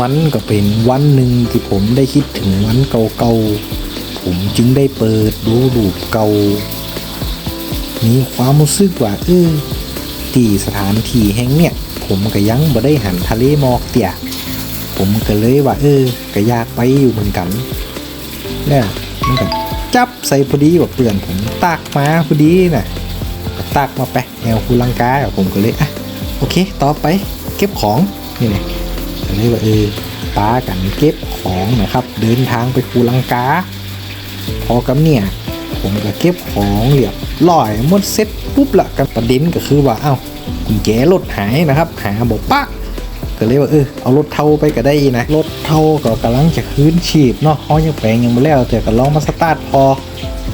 มันก็เป็นวันหนึ่งที่ผมได้คิดถึงวันเก่าๆ ผมจึงได้เปิดดูรูปเก่า มีความรู้สึกว่าเออที่สถานที่แห่งเนี่ย ผมก็ยังบ่ได้หันทะเลหมอกเตี่ยผมก็เลยว่าเออก็อยากไปอยู่เหมือนกันเนี่ยมันก็จับใส่พอดีว่าเพื่อนผมตากมาพอดีน่ะก็ตากมาไปแนวคูลังกาผมก็เลยอะโอเค ต่อไปเก็บของนี่ไงก็เลยว่าเออป้ากันเก็บของนะครับ เดินทางไปคูลังกา พอกำเนี่ย ผมก็เก็บของเรียบร้อยหมดเซ็ตปุ๊บละกันประเด็นก็คือว่าเอ้ากุญแจรถหายนะครับ หาบอกปะก็เลยว่าเออเอารถเท่าไปก็ได้นะรถเท่าก็กำลังจะคืนชีพเนาะเขายังแปลงยังไม่แล้วแต่ก็ลองมาสตาร์ทพอ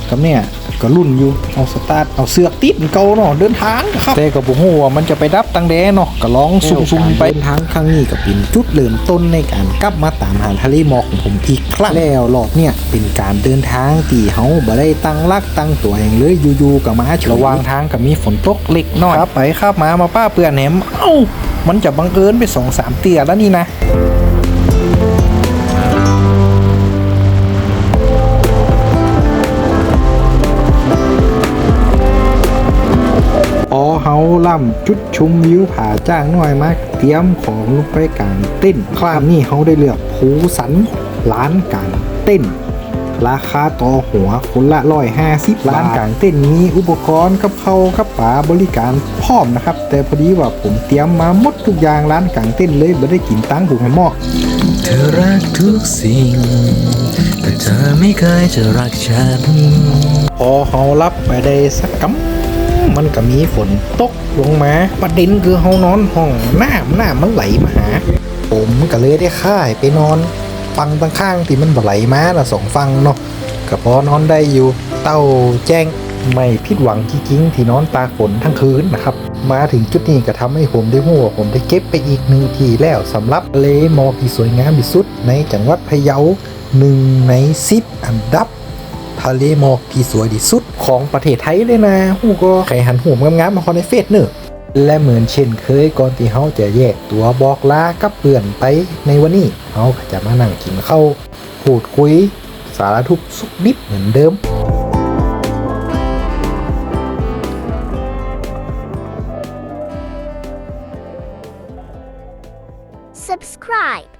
กับเนี่ย ก็รุ่นอยู่เอาสตาร์ทเอาเสือกติดเก่าเนาะเดินทางครับแต่ก็บ่ฮู้ว่ามันจะไปดับตังแดเนาะก็ลองซุ่มๆไปเดินทางครั้งนี้ก็เป็นจุดเริ่มต้นในการกลับมาตามหาทะเลหมอกของผมอีกครั้งแล้วรอบเนี่ยเป็นการเดินทางที่เฮาบ่ได้ตั้งรักตั้งตัวเองเลยอยู่ๆก็มาเฉยระหว่างทางก็มีฝนตกเล็กน้อยครับไปครับมามาป้าเปื่อนแหนมเอ้ามันจะบังเอิญไปสองสามเตียแล้วนี่นะ ล่ำจุดชมวิวผาจ้างหน่อยมากเตรียมของลงไปกลางเต้นคราวนี้เฮาได้เลือกภูสันร้านกลางเต้น ราคาต่อหัวคนละร้อยห้าสิบร้านกลางเต้นมีอุปกรณ์กับเขาวกับป๋าบริการพร้อมนะครับ แต่พอดีว่าผมเตรียมมาหมดทุกอย่างร้านกลางเต้นเลยไม่ได้กินตังค์ถูกไหมหมอเธอรักทุกสิ่ง แต่เธอไม่เคยจะรักฉัน พอเฮารับไปได้สักกำ มันก็มีฝนตกลงมาประเด็นคือเฮานอนห้องน้ำน้ำมันไหลมาหา ผมก็เลยได้ค่ายไปนอนฟังตั้งข้างที่มันไหลมาละสองฟังเนาะก็พอนอนได้อยู่เต้าแจ้งไม่ผิดหวังจริงๆที่นอนตาฝนทั้งคืนนะครับ มาถึงจุดนี้ก็ทำให้ผมได้หัวผมได้เก็บไปอีกหนึ่งทีแล้วสำหรับเลหมอกที่สวยงามที่สุดในจังหวัดพะเยาหนึ่งในสิบอันดับ ทะเลหมอกที่สวยที่สุดของประเทศไทยเลยนะฮู้ก็ใครหันหูมงามๆมาคอในเฟซเนอะและเหมือนเช่นเคยก่อนที่เขาจะแยกตัวบอกลากับเพื่อนไปในวันนี้เขาจะมานั่งกินข้าวพูดคุย สารทุกสุกดิบเหมือนเดิม subscribe